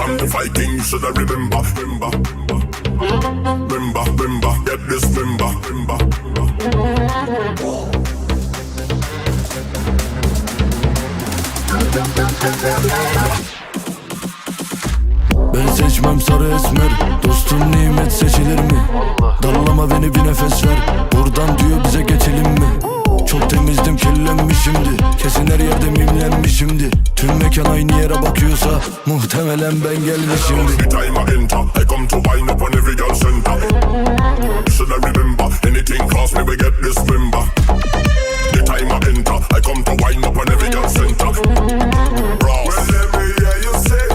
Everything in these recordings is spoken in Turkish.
I'm the Viking, you should remember, remember, remember, remember, get this, remember, remember. Ben seçmem sarı esmer. Dostum nimet seçilir mi? Darlama beni bir nefes ver. Buradan diyor kirlenmişimdi Kesin her yerde mimlenmişimdi Tüm mekan aynı yere bakıyorsa Muhtemelen ben gelmişimdir The time I enter, I come to wind up on every girl center. You should have remember, anything cost me, we get this member. The time I enter, I come to wind up on every girl center. You say.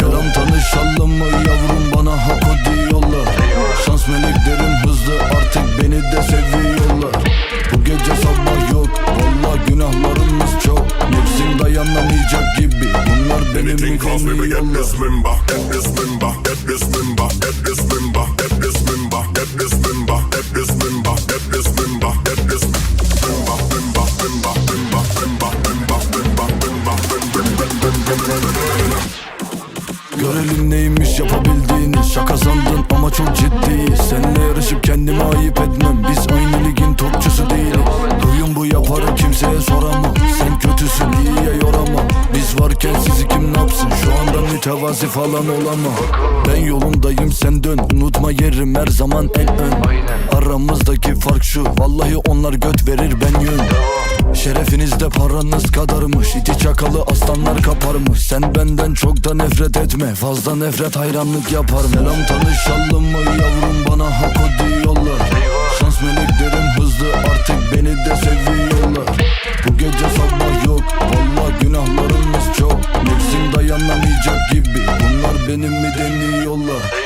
Yaram tanışalım mı yavrum bana hak dayanamayacak gibi bunlar benim Anything cost me, get this member. Get this member, get this member, get this member, get this member, get this member, get this member, get this member, get this member, member, member, member, member, member, member, member, member, member, member. Görelim neymiş yapabildiğini Şaka sandın ama çok ciddi Seninle yarışıp kendime ayıp etmem Biz aynı ligin topçusu varken sizi kim ne yapsın? Şu anda mütevazi falan olamam. Ben yolundayım sen dön. Unutma yerim her zaman en ön. Aramızdaki fark şu Vallahi onlar göt verir ben yön. Şerefinizde paranız kadarmış İti çakalı aslanlar kaparmış. Sen benden çok da nefret etme Fazla nefret hayranlık yaparım. Selam tanışalım mı yavrum benim mi deniyorlar